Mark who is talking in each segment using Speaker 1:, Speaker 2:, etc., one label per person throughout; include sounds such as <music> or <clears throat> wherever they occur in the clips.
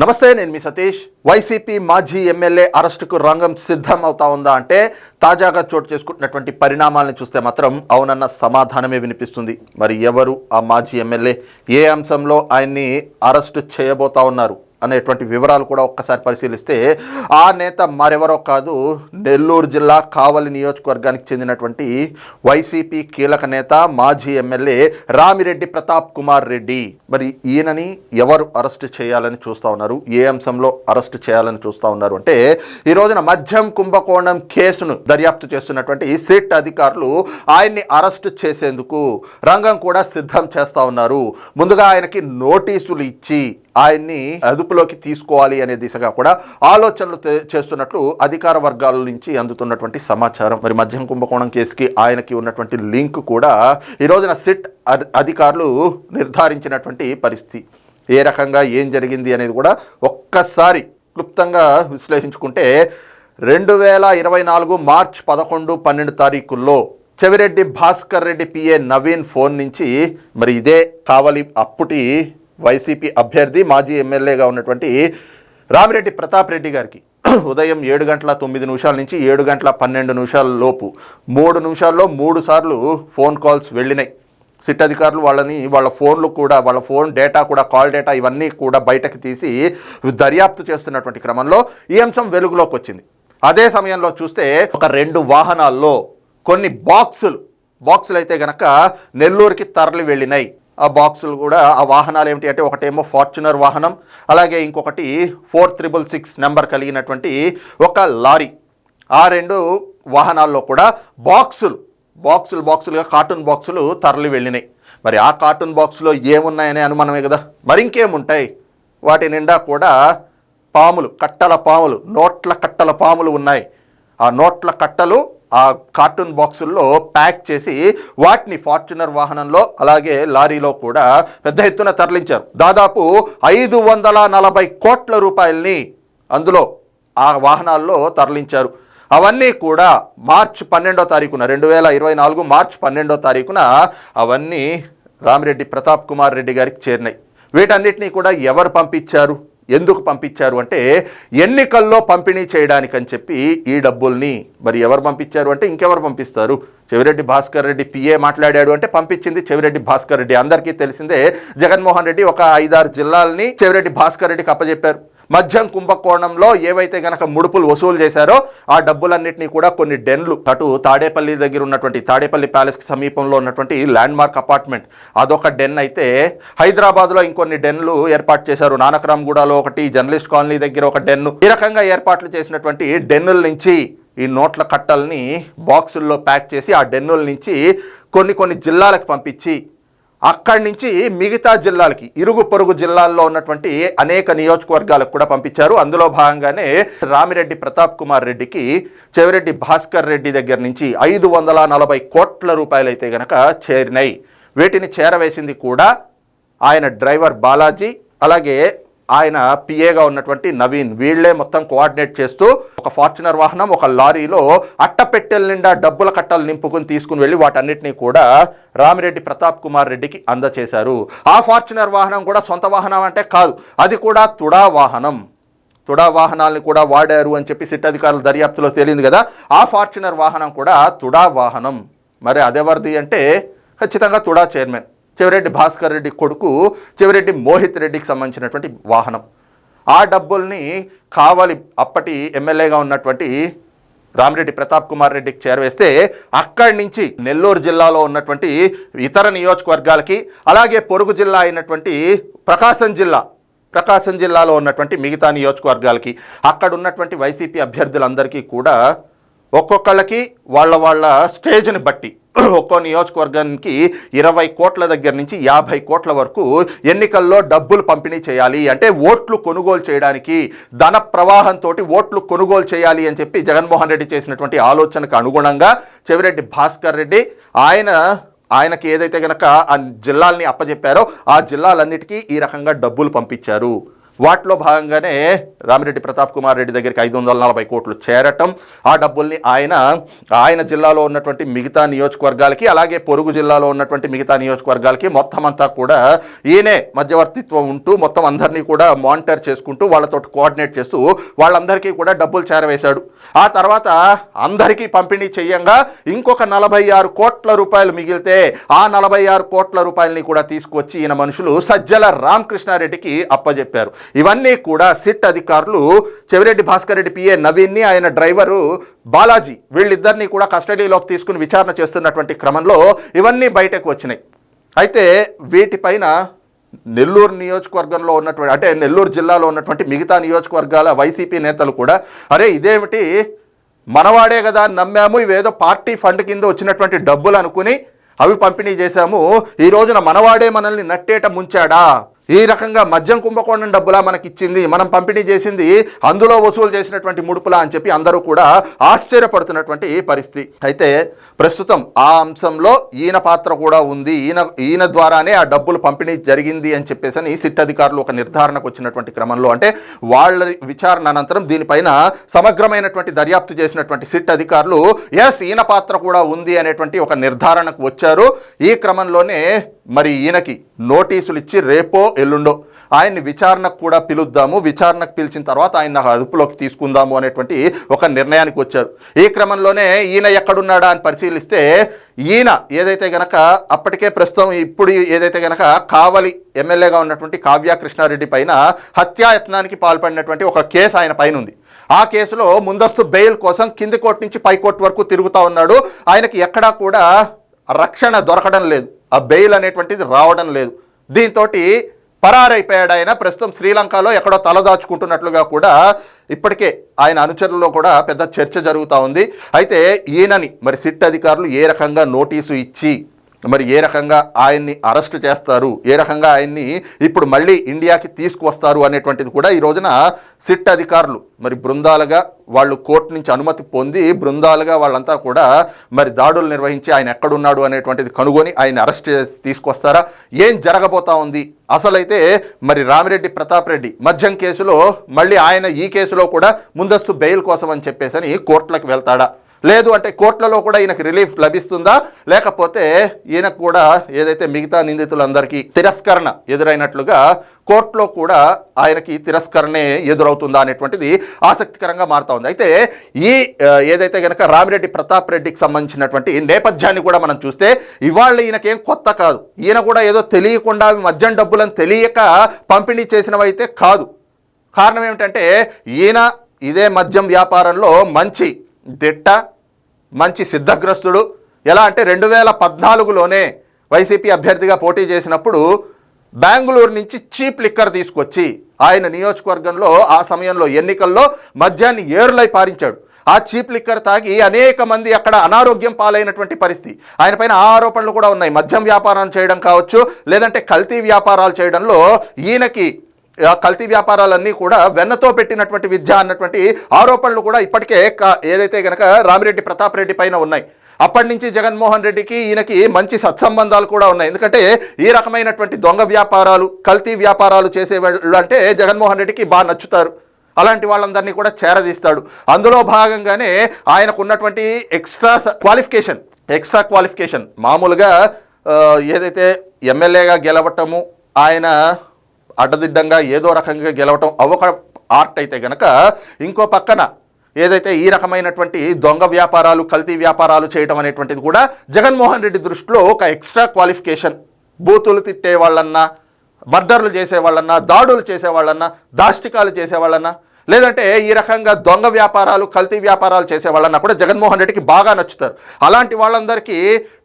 Speaker 1: నమస్తే నేను మీ సతీష్. వైసీపీ మాజీ ఎమ్మెల్యే అరెస్టుకు రంగం సిద్ధం అవుతా ఉందా అంటే తాజాగా చోటు చేసుకుంటున్నటువంటి పరిణామాలను చూస్తే మాత్రం అవునన్న సమాధానమే వినిపిస్తుంది. మరి ఎవరు ఆ మాజీ ఎమ్మెల్యే? ఏ అంశంలో ఆయన్ని అరెస్టు చేయబోతా ఉన్నారు? అనేటువంటి వివరాలు కూడా ఒక్కసారి పరిశీలిస్తే ఆ నేత మరెవరో కాదు నెల్లూరు జిల్లా కావలి నియోజకవర్గానికి చెందినటువంటి వైసీపీ కీలక నేత మాజీ ఎమ్మెల్యే రామిరెడ్డి ప్రతాప్ కుమార్ రెడ్డి. మరి ఈయనని ఎవరు అరెస్ట్ చేయాలని చూస్తూ ఉన్నారు? ఏ అంశంలో అరెస్ట్ చేయాలని చూస్తూ ఉన్నారు? అంటే ఈ రోజున మద్యం కుంభకోణం కేసును దర్యాప్తు చేస్తున్నటువంటి సిట్ అధికారులు ఆయన్ని అరెస్ట్ చేసేందుకు రంగం కూడా సిద్ధం చేస్తూ ఉన్నారు. ముందుగా ఆయనకి నోటీసులు ఇచ్చి ఆయన్ని అదుపులోకి తీసుకోవాలి అనే దిశగా కూడా ఆలోచనలు చేస్తున్నట్లు అధికార వర్గాల నుంచి అందుతున్నటువంటి సమాచారం. మరి మద్యం కుంభకోణం కేసుకి ఆయనకి ఉన్నటువంటి లింక్ కూడా ఈ రోజున సిట్ అధి- అధికారులు నిర్ధారించినటువంటి పరిస్థితి. ఏ రకంగా ఏం జరిగింది అనేది కూడా ఒక్కసారి క్లుప్తంగా విశ్లేషించుకుంటే రెండు వేల ఇరవై నాలుగు మార్చ్ పదకొండు పన్నెండు తారీఖుల్లో చెవిరెడ్డి భాస్కర్ రెడ్డి పిఏ నవీన్ ఫోన్ నుంచి మరి ఇదే కావలి అప్పుటి వైసీపీ అభ్యర్థి మాజీ ఎమ్మెల్యేగా ఉన్నటువంటి రామిరెడ్డి ప్రతాప్ రెడ్డి గారికి <clears throat> ఉదయం ఏడు గంటల తొమ్మిది నిమిషాల నుంచి ఏడు గంటల పన్నెండు నిమిషాల లోపు మూడు నిమిషాల్లో మూడు సార్లు ఫోన్ కాల్స్ వెళ్ళినాయి. సిట్ అధికారులు వాళ్ళని వాళ్ళ ఫోన్లు కూడా వాళ్ళ ఫోన్ డేటా కూడా కాల్ డేటా ఇవన్నీ కూడా బయటకు తీసి దర్యాప్తు చేస్తున్నటువంటి క్రమంలో ఈ అంశం వెలుగులోకి వచ్చింది. అదే సమయంలో చూస్తే ఒక రెండు వాహనాల్లో కొన్ని బాక్సులు బాక్సులు అయితే గనక నెల్లూరుకి తరలి వెళ్ళినాయి. ఆ బాక్సులు కూడా ఆ వాహనాలు ఏమిటి అంటే ఒకటేమో ఫార్చునర్ వాహనం అలాగే ఇంకొకటి ఫోర్ త్రిబుల్ సిక్స్ నెంబర్ కలిగినటువంటి ఒక లారీ. ఆ రెండు వాహనాల్లో కూడా బాక్సులు బాక్సులు బాక్సులుగా కార్టూన్ బాక్సులు తరలి వెళ్ళినాయి. మరి ఆ కార్టూన్ బాక్సులో ఏమున్నాయనే అనుమానమే కదా. మరి ఇంకేముంటాయి? వాటి నిండా కూడా పాములు కట్టల పాములు నోట్ల కట్టల పాములు ఉన్నాయి. ఆ నోట్ల కట్టలు ఆ కార్టూన్ బాక్సుల్లో ప్యాక్ చేసి వాటిని ఫార్చునర్ వాహనంలో అలాగే లారీలో కూడా పెద్ద ఎత్తున తరలించారు. దాదాపు ఐదు వందల నలభై కోట్ల రూపాయల్ని అందులో ఆ వాహనాల్లో తరలించారు. అవన్నీ కూడా మార్చ్ పన్నెండో తారీఖున రెండు వేల ఇరవై నాలుగు మార్చ్ పన్నెండో తారీఖున అవన్నీ రామిరెడ్డి ప్రతాప్ కుమార్ రెడ్డి గారికి చేరినాయి. వీటన్నిటినీ కూడా ఎవరు పంపించారు? ఎందుకు పంపించారు అంటే ఎన్నికల్లో పంపిణీ చేయడానికని చెప్పి ఈ డబ్బుల్ని మరి ఎవరు పంపించారు అంటే ఇంకెవరు పంపిస్తారు? చెవిరెడ్డి భాస్కర్ రెడ్డి పిఏ మాట్లాడాడు అంటే పంపించింది చెవిరెడ్డి భాస్కర్ రెడ్డి. అందరికీ తెలిసిందే జగన్మోహన్ రెడ్డి ఒక ఐదారు జిల్లాల్ని చెవిరెడ్డి భాస్కర్ రెడ్డికి అప్పజెప్పారు. మద్యం కుంభకోణంలో ఏవైతే గనక ముడుపులు వసూలు చేశారో ఆ డబ్బులన్నింటినీ కూడా కొన్ని డెన్లు అటు తాడేపల్లి దగ్గర ఉన్నటువంటి తాడేపల్లి ప్యాలెస్కి సమీపంలో ఉన్నటువంటి ల్యాండ్ మార్క్ అపార్ట్మెంట్. అదొక డెన్ అయితే హైదరాబాద్లో ఇంకొన్ని డెన్లు ఏర్పాటు చేశారు. నానకరాంగూడలో ఒకటి జర్నలిస్ట్ కాలనీ దగ్గర ఒక డెన్ను. ఈ రకంగా ఏర్పాట్లు చేసినటువంటి డెన్నుల నుంచి ఈ నోట్ల కట్టల్ని బాక్సుల్లో ప్యాక్ చేసి ఆ డెన్నుల నుంచి కొన్ని కొన్ని జిల్లాలకు పంపించి అక్కడి నుంచి మిగతా జిల్లాలకి ఇరుగు పొరుగు జిల్లాల్లో ఉన్నటువంటి అనేక నియోజకవర్గాలకు కూడా పంపించారు. అందులో భాగంగానే రామిరెడ్డి ప్రతాప్ కుమార్ రెడ్డికి చెవిరెడ్డి భాస్కర్ రెడ్డి దగ్గర నుంచి ఐదు వందల నలభై కోట్ల రూపాయలైతే గనక చేరినాయి. వీటిని చేరవేసింది కూడా ఆయన డ్రైవర్ బాలాజీ అలాగే ఆయన పిఏగా ఉన్నటువంటి నవీన్ వీళ్ళే మొత్తం కోఆర్డినేట్ చేస్తూ ఒక ఫార్చునర్ వాహనం ఒక లారీలో అట్టపెట్టెల నిండా డబ్బుల కట్టలు నింపుకుని తీసుకుని వెళ్ళి వాటన్నిటినీ కూడా రామిరెడ్డి ప్రతాప్ కుమార్ రెడ్డికి అందచేశారు. ఆ ఫార్చునర్ వాహనం కూడా సొంత వాహనం అంటే కాదు అది కూడా తుడా వాహనం. తుడా వాహనాలను కూడా వాడారు అని చెప్పి సిట్ అధికారుల దర్యాప్తులో తేలింది కదా ఆ ఫార్చునర్ వాహనం కూడా తుడా వాహనం. మరి అదెవరిది అంటే ఖచ్చితంగా తుడా చైర్మన్. చెవిరెడ్డి భాస్కర్ రెడ్డి కొడుకు చెవిరెడ్డి మోహిత్ రెడ్డికి సంబంధించినటువంటి వాహనం. ఆ డబ్బుల్ని కావాలి అప్పటి ఎమ్మెల్యేగా ఉన్నటువంటి రామిరెడ్డి ప్రతాప్ కుమార్ రెడ్డికి చేరవేస్తే అక్కడి నుంచి నెల్లూరు జిల్లాలో ఉన్నటువంటి ఇతర నియోజకవర్గాలకి అలాగే పొరుగు జిల్లా అయినటువంటి ప్రకాశం జిల్లా ప్రకాశం జిల్లాలో ఉన్నటువంటి మిగతా నియోజకవర్గాలకి అక్కడ ఉన్నటువంటి వైసీపీ అభ్యర్థులందరికీ కూడా ఒక్కొక్కళ్ళకి వాళ్ళ వాళ్ళ స్టేజ్ని బట్టి ఒక్కో నియోజకవర్గానికి ఇరవై కోట్ల దగ్గర నుంచి యాభై కోట్ల వరకు ఎన్నికల్లో డబ్బులు పంపిణీ చేయాలి అంటే ఓట్లు కొనుగోలు చేయడానికి ధన ప్రవాహంతో ఓట్లు కొనుగోలు చేయాలి అని చెప్పి జగన్మోహన్ రెడ్డి చేసినటువంటి ఆలోచనకు అనుగుణంగా చెవిరెడ్డి భాస్కర్ రెడ్డి ఆయన ఆయనకి ఏదైతే కనుక ఆ జిల్లాల్ని అప్పజెప్పారో ఆ జిల్లాలన్నిటికీ ఈ రకంగా డబ్బులు పంపించారు. వాటిలో భాగంగానే రామిరెడ్డి ప్రతాప్ కుమార్ రెడ్డి దగ్గరికి ఐదు వందల నలభై కోట్లు చేరటం. ఆ డబ్బుల్ని ఆయన ఆయన జిల్లాలో ఉన్నటువంటి మిగతా నియోజకవర్గాలకి అలాగే పొరుగు జిల్లాలో ఉన్నటువంటి మిగతా నియోజకవర్గాలకి మొత్తం అంతా కూడా ఈయనే మధ్యవర్తిత్వం ఉంటూ మొత్తం అందరినీ కూడా మానిటర్ చేసుకుంటూ వాళ్ళతో కోఆర్డినేట్ చేస్తూ వాళ్ళందరికీ కూడా డబ్బులు చేరవేశాడు. ఆ తర్వాత అందరికీ పంపిణీ చేయంగా ఇంకొక నలభై ఆరు కోట్ల రూపాయలు మిగిలితే ఆ నలభై ఆరు కోట్ల రూపాయలని కూడా తీసుకొచ్చి ఈయన మనుషులు సజ్జల రామకృష్ణారెడ్డికి అప్పజెప్పారు. ఇవన్నీ కూడా సిట్ అధికారులు చెవిరెడ్డి భాస్కర్ రెడ్డి పిఏ నవీన్ని ఆయన డ్రైవరు బాలాజీ వీళ్ళిద్దరినీ కూడా కస్టడీలోకి తీసుకుని విచారణ చేస్తున్నటువంటి క్రమంలో ఇవన్నీ బయటకు వచ్చినాయి. అయితే వీటిపైన నెల్లూరు నియోజకవర్గంలో ఉన్నటువంటి అంటే నెల్లూరు జిల్లాలో ఉన్నటువంటి మిగతా నియోజకవర్గాల వైసీపీ నేతలు కూడా అరే ఇదేమిటి? మనవాడే కదా అని నమ్మాము ఇవేదో పార్టీ ఫండ్ కింద వచ్చినటువంటి డబ్బులు అనుకుని అవి పంపిణీ చేశాము ఈ రోజున మనవాడే మనల్ని నట్టేట ముంచాడా? ఈ రకంగా మద్యం కుంభకోణం డబ్బులా మనకి ఇచ్చింది మనం పంపిణీ చేసింది అందులో వసూలు చేసినటువంటి ముడుపులా అని చెప్పి అందరూ కూడా ఆశ్చర్యపడుతున్నటువంటి పరిస్థితి. అయితే ప్రస్తుతం ఆ అంశంలో ఈయన పాత్ర కూడా ఉంది. ఈయన ఈయన ద్వారానే ఆ డబ్బులు పంపిణీ జరిగింది అని చెప్పేసి అని సిట్ అధికారులు ఒక నిర్ధారణకు వచ్చినటువంటి క్రమంలో అంటే వాళ్ళ విచారణ అనంతరం దీనిపైన సమగ్రమైనటువంటి దర్యాప్తు చేసినటువంటి సిట్ అధికారులు ఎస్ ఈయన పాత్ర కూడా ఉంది అనేటువంటి ఒక నిర్ధారణకు వచ్చారు. ఈ క్రమంలోనే మరి ఈయనకి నోటీసులు ఇచ్చి రేపో ఎల్లుండో ఆయన్ని విచారణకు కూడా పిలుద్దాము. విచారణకు పిలిచిన తర్వాత ఆయన అదుపులోకి తీసుకుందాము అనేటువంటి ఒక నిర్ణయానికి వచ్చారు. ఈ క్రమంలోనే ఈయన ఎక్కడున్నాడా అని పరిశీలిస్తే ఈయన ఏదైతే గనక అప్పటికే ప్రస్తుతం ఇప్పుడు ఏదైతే గనక కావలి ఎమ్మెల్యేగా ఉన్నటువంటి కావ్య కృష్ణారెడ్డి పైన హత్యాయత్నానికి పాల్పడినటువంటి ఒక కేసు ఆయన పైన ఉంది. ఆ కేసులో ముందస్తు బెయిల్ కోసం కింది కోర్టు నుంచి పై కోర్టు వరకు తిరుగుతూ ఉన్నాడు. ఆయనకి ఎక్కడా కూడా రక్షణ దొరకడం లేదు. ఆ బెయిల్ అనేటువంటిది రావడం లేదు. దీంతో పరారైపోయాడు ఆయన ప్రస్తుతం శ్రీలంకలో ఎక్కడో తలదాచుకుంటున్నట్లుగా కూడా ఇప్పటికే ఆయన అనుచరుల్లో కూడా పెద్ద చర్చ జరుగుతూ ఉంది. అయితే ఈయనని మరి సిట్ అధికారులు ఏ రకంగా నోటీసు ఇచ్చి మరి ఏ రకంగా ఆయన్ని అరెస్ట్ చేస్తారు ఏ రకంగా ఆయన్ని ఇప్పుడు మళ్ళీ ఇండియాకి తీసుకువస్తారు అనేటువంటిది కూడా ఈ రోజున సిట్ అధికారులు. మరి బృందాలుగా వాళ్ళు కోర్టు నుంచి అనుమతి పొంది బృందాలుగా వాళ్ళంతా కూడా మరి దాడులు నిర్వహించి ఆయన ఎక్కడున్నాడు అనేటువంటిది కనుగొని ఆయన అరెస్ట్ చేసి తీసుకొస్తారా? ఏం జరగబోతా ఉంది? అసలైతే మరి రామిరెడ్డి ప్రతాప్ రెడ్డి మద్యం కేసులో మళ్ళీ ఆయన ఈ కేసులో కూడా ముందస్తు బెయిల్ కోసం అని చెప్పేసి కోర్టులకు వెళ్తాడా? లేదు అంటే కోర్టులలో కూడా ఈయనకు రిలీఫ్ లభిస్తుందా? లేకపోతే ఈయనకు కూడా ఏదైతే మిగతా నిందితులందరికీ తిరస్కరణ ఎదురైనట్లుగా కోర్టులో కూడా ఆయనకి తిరస్కరణే ఎదురవుతుందా అనేటువంటిది ఆసక్తికరంగా మారుతా ఉంది. అయితే ఈ ఏదైతే కనుక రామిరెడ్డి ప్రతాప్ రెడ్డికి సంబంధించినటువంటి నేపథ్యాన్ని కూడా మనం చూస్తే ఇవాళ ఈయనకేం కొత్త కాదు. ఈయన కూడా ఏదో తెలియకుండా మద్యం డబ్బులను తెలియక పంపిణీ చేసినవైతే కాదు. కారణం ఏమిటంటే ఈయన ఇదే మద్యం వ్యాపారంలో మంచి దిట్ట మంచి సిద్ధగ్రస్తుడు. ఎలా అంటే రెండు వేల పద్నాలుగులోనే వైసీపీ అభ్యర్థిగా పోటీ చేసినప్పుడు బెంగళూరు నుంచి చీప్ లిక్కర్ తీసుకొచ్చి ఆయన నియోజకవర్గంలో ఆ సమయంలో ఎన్నికల్లో మద్యాన్ని ఏరులై పారించాడు. ఆ చీప్ లిక్కర్ తాగి అనేక మంది అక్కడ అనారోగ్యం పాలైనటువంటి పరిస్థితి. ఆయన పైన ఆరోపణలు కూడా ఉన్నాయి. మద్యం వ్యాపారం చేయడం కావచ్చు లేదంటే కల్తీ వ్యాపారాలు చేయడంలో ఈయనకి కల్తీ వ్యాపారాలన్నీ కూడా వెన్నతో పెట్టినటువంటి విద్య అన్నటువంటి ఆరోపణలు కూడా ఇప్పటికే ఏదైతే గనక రామిరెడ్డి ప్రతాప్ రెడ్డి పైన ఉన్నాయి. అప్పటి నుంచి జగన్మోహన్ రెడ్డికి ఈయనకి మంచి సత్సంబంధాలు కూడా ఉన్నాయి. ఎందుకంటే ఈ రకమైనటువంటి దొంగ వ్యాపారాలు కల్తీ వ్యాపారాలు చేసే వాళ్ళు అంటే జగన్మోహన్ రెడ్డికి బాగా నచ్చుతారు. అలాంటి వాళ్ళందరినీ కూడా చేరదీస్తాడు. అందులో భాగంగానే ఆయనకు ఉన్నటువంటి ఎక్స్ట్రా క్వాలిఫికేషన్ ఎక్స్ట్రా క్వాలిఫికేషన్. మామూలుగా ఏదైతే ఎమ్మెల్యేగా గెలవటము ఆయన అడ్డదిడ్డంగా ఏదో రకంగా గెలవటం అవొక ఆర్ట్ అయితే గనక ఇంకో పక్కన ఏదైతే ఈ రకమైనటువంటి దొంగ వ్యాపారాలు కల్తీ వ్యాపారాలు చేయడం అనేటువంటిది కూడా జగన్మోహన్ రెడ్డి దృష్టిలో ఒక ఎక్స్ట్రా క్వాలిఫికేషన్. బూతులు తిట్టే వాళ్ళన్నా మర్డర్లు చేసేవాళ్ళన్నా దాడులు చేసేవాళ్ళన్నా దాష్టికాలు చేసేవాళ్ళన్నా లేదంటే ఈ రకంగా దొంగ వ్యాపారాలు కల్తీ వ్యాపారాలు చేసేవాళ్ళన్నా కూడా జగన్మోహన్ రెడ్డికి బాగా నచ్చుతారు. అలాంటి వాళ్ళందరికీ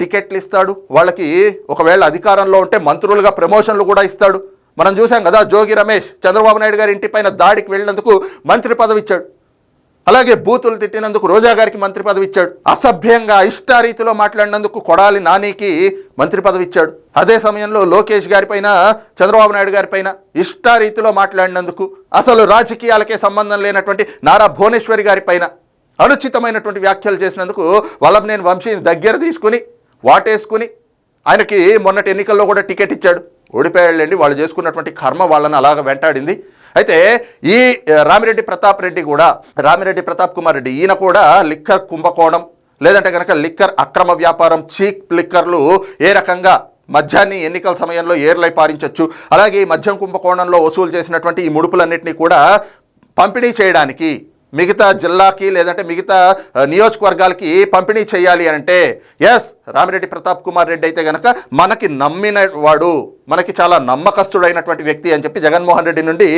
Speaker 1: టికెట్లు ఇస్తాడు. వాళ్ళకి ఒకవేళ అధికారంలో ఉంటే మంత్రులుగా ప్రమోషన్లు కూడా ఇస్తాడు. మనం చూసాం కదా జోగి రమేష్ చంద్రబాబు నాయుడు గారి ఇంటిపైన దాడికి వెళ్ళినందుకు మంత్రి పదవి ఇచ్చాడు. అలాగే బూతులు తిట్టినందుకు రోజా గారికి మంత్రి పదవి ఇచ్చాడు. అసభ్యంగా ఇష్టారీతిలో మాట్లాడినందుకు కొడాలి నానికి మంత్రి పదవి ఇచ్చాడు. అదే సమయంలో లోకేష్ గారిపైన చంద్రబాబు నాయుడు గారిపైన ఇష్టారీతిలో మాట్లాడినందుకు అసలు రాజకీయాలకే సంబంధం లేనటువంటి నారా భువనేశ్వరి గారిపైన అనుచితమైనటువంటి వ్యాఖ్యలు చేసినందుకు వల్లభనేని వంశీని దగ్గర తీసుకుని వాటేసుకుని ఆయనకి మొన్నటి ఎన్నికల్లో కూడా టికెట్ ఇచ్చాడు. ఓడిపోయాళ్ళండి. వాళ్ళు చేసుకున్నటువంటి కర్మ వాళ్ళని అలాగ వెంటాడింది. అయితే ఈ రామిరెడ్డి ప్రతాప్ రెడ్డి కూడా రామిరెడ్డి ప్రతాప్ కుమార్ రెడ్డి ఈయన కూడా లిక్కర్ కుంభకోణం లేదంటే కనుక లిక్కర్ అక్రమ వ్యాపారం చీక్ లిక్కర్లు ఏ రకంగా మద్యాన్ని ఎన్నికల సమయంలో ఏర్లై పారించవచ్చు అలాగే ఈ మద్యం కుంభకోణంలో వసూలు చేసినటువంటి ఈ ముడుపులన్నింటినీ కూడా పంపిణీ చేయడానికి మిగతా జిల్లాకి లేదంటే మిగతా నియోజకవర్గాలకి పంపిణీ చేయాలి అంటే ఎస్ రామిరెడ్డి ప్రతాప్ కుమార్ రెడ్డి అయితే కనుక మనకి నమ్మిన వాడు మనకి చాలా నమ్మకస్తుడైనటువంటి వ్యక్తి అని చెప్పి జగన్మోహన్ రెడ్డి నుండి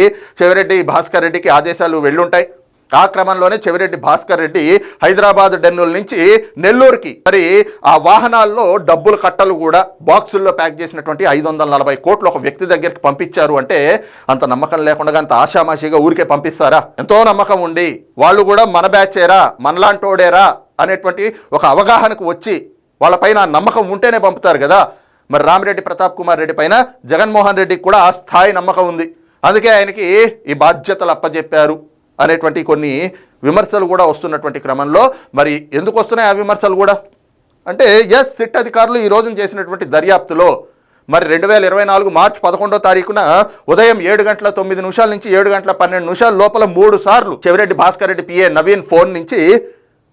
Speaker 1: చెవిరెడ్డి భాస్కర్ రెడ్డికి ఆదేశాలు వెళ్ళుంటాయి. ఆ క్రమంలోనే చెవిరెడ్డి భాస్కర్ రెడ్డి హైదరాబాద్ డెన్నుల నుంచి నెల్లూరుకి మరి ఆ వాహనాల్లో డబ్బులు కట్టలు కూడా బాక్సుల్లో ప్యాక్ చేసినటువంటి ఐదు వందల నలభై కోట్లు ఒక వ్యక్తి దగ్గరికి పంపించారు అంటే అంత నమ్మకం లేకుండా అంత ఆషామాషిగా ఊరికే పంపిస్తారా? ఎంతో నమ్మకం ఉండి వాళ్ళు కూడా మన బ్యాచేరా మనలాంటోడేరా అనేటువంటి ఒక అవగాహనకు వచ్చి వాళ్ళపైన ఆ నమ్మకం ఉంటేనే పంపుతారు కదా. మరి రామిరెడ్డి ప్రతాప్ కుమార్ రెడ్డి పైన జగన్మోహన్ రెడ్డికి కూడా ఆ స్థాయి నమ్మకం ఉంది. అందుకే ఆయనకి ఈ బాధ్యతలు అప్పజెప్పారు. అనేటువంటి కొన్ని విమర్శలు కూడా వస్తున్నటువంటి క్రమంలో మరి ఎందుకు వస్తున్నాయి ఆ విమర్శలు కూడా? అంటే ఎస్ సిట్ అధికారులు ఈ రోజున చేసినటువంటి దర్యాప్తులో మరి రెండు వేల ఇరవై నాలుగు మార్చి పదకొండో తారీఖున ఉదయం ఏడు గంటల తొమ్మిది నిమిషాల నుంచి ఏడు గంటల పన్నెండు నిమిషాల లోపల మూడు సార్లు చెవిరెడ్డి భాస్కర్ రెడ్డి పిఏ నవీన్ ఫోన్ నుంచి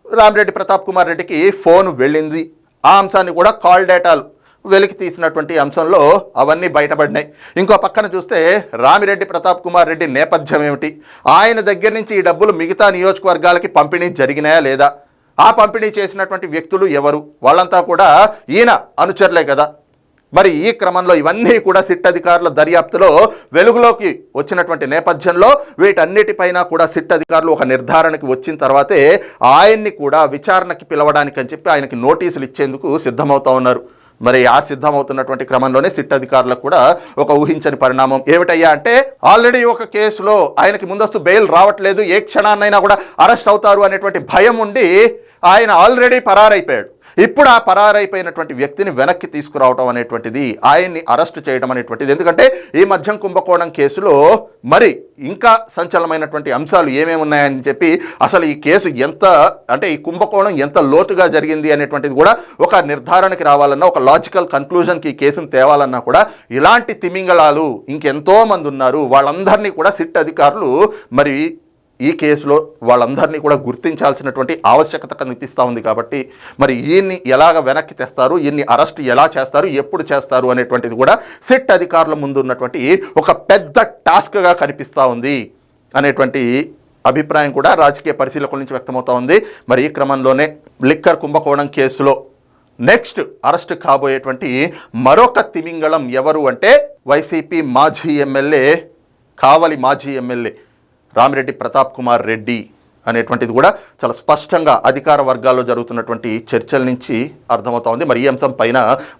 Speaker 1: రామిరెడ్డి ప్రతాప్ కుమార్ రెడ్డికి ఫోన్ వెళ్ళింది. ఆ అంశాన్ని కూడా కాల్ డేటాలు వెలికి తీసినటువంటి అంశంలో అవన్నీ బయటపడినాయి. ఇంకో పక్కన చూస్తే రామిరెడ్డి ప్రతాప్ కుమార్ రెడ్డి నేపథ్యం ఏమిటి? ఆయన దగ్గర నుంచి ఈ డబ్బులు మిగతా నియోజకవర్గాలకి పంపిణీ జరిగినాయా లేదా? ఆ పంపిణీ చేసినటువంటి వ్యక్తులు ఎవరు? వాళ్ళంతా కూడా ఈయన అనుచరులే కదా. మరి ఈ క్రమంలో ఇవన్నీ కూడా సిట్ అధికారుల దర్యాప్తులో వెలుగులోకి వచ్చినటువంటి నేపథ్యంలో వీటన్నిటిపైన కూడా సిట్ అధికారులు ఒక నిర్ధారణకి వచ్చిన తర్వాతే ఆయన్ని కూడా విచారణకి పిలవడానికి అని చెప్పి ఆయనకి నోటీసులు ఇచ్చేందుకు సిద్ధమవుతా ఉన్నారు. మరి ఆ సిద్ధమవుతున్నటువంటి క్రమంలోనే సిట్ అధికారులకు కూడా ఒక ఊహించని పరిణామం. ఏమిటయ్యా అంటే ఆల్రెడీ ఒక కేసులో ఆయనకి ముందస్తు బెయిల్ రావట్లేదు ఏ క్షణాన్నైనా కూడా అరెస్ట్ అవుతారు అనేటువంటి భయం ఉండి ఆయన ఆల్రెడీ పరారైపోయాడు. ఇప్పుడు ఆ పరారైపోయినటువంటి వ్యక్తిని వెనక్కి తీసుకురావడం అనేటువంటిది ఆయన్ని అరెస్ట్ చేయడం అనేటువంటిది. ఎందుకంటే ఈ మధ్యం కుంభకోణం కేసులో మరి ఇంకా సంచలనమైనటువంటి అంశాలు ఏమేమి ఉన్నాయని చెప్పి అసలు ఈ కేసు ఎంత అంటే ఈ కుంభకోణం ఎంత లోతుగా జరిగింది అనేటువంటిది కూడా ఒక నిర్ధారణకి రావాలన్నా ఒక లాజికల్ కన్క్లూజన్కి ఈ కేసును తేవాలన్నా కూడా ఇలాంటి తిమింగళాలు ఇంకెంతో మంది ఉన్నారు. వాళ్ళందరినీ కూడా సిట్ అధికారులు మరి ఈ కేసులో వాళ్ళందరినీ కూడా గుర్తించాల్సినటువంటి ఆవశ్యకత కనిపిస్తూ ఉంది కాబట్టి మరి ఈయన్ని ఎలాగ వెనక్కి తెస్తారు? ఈయన్ని అరెస్ట్ ఎలా చేస్తారు? ఎప్పుడు చేస్తారు? అనేటువంటిది కూడా సిట్ అధికారుల ముందు ఉన్నటువంటి ఒక పెద్ద టాస్క్గా కనిపిస్తూ ఉంది అనేటువంటి అభిప్రాయం కూడా రాజకీయ పరిశీలకుల నుంచి వ్యక్తమవుతూ ఉంది. మరి ఈ క్రమంలోనే లిక్కర్ కుంభకోణం కేసులో నెక్స్ట్ అరెస్ట్ కాబోయేటువంటి మరొక తిమింగళం ఎవరు అంటే వైసీపీ మాజీ ఎమ్మెల్యే కావలి మాజీ ఎమ్మెల్యే రామిరెడ్డి ప్రతాప్ కుమార్ రెడ్డి అనేటువంటిది కూడా చాలా స్పష్టంగా అధికార వర్గాల్లో జరుగుతున్నటువంటి చర్చల నుంచి అర్థమవుతా ఉంది. మరి ఈ అంశం పైన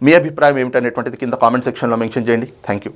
Speaker 1: మీ అభిప్రాయం ఏమిటనేటువంటిది కింద కామెంట్ సెక్షన్లో మెన్షన్ చేయండి. Thank you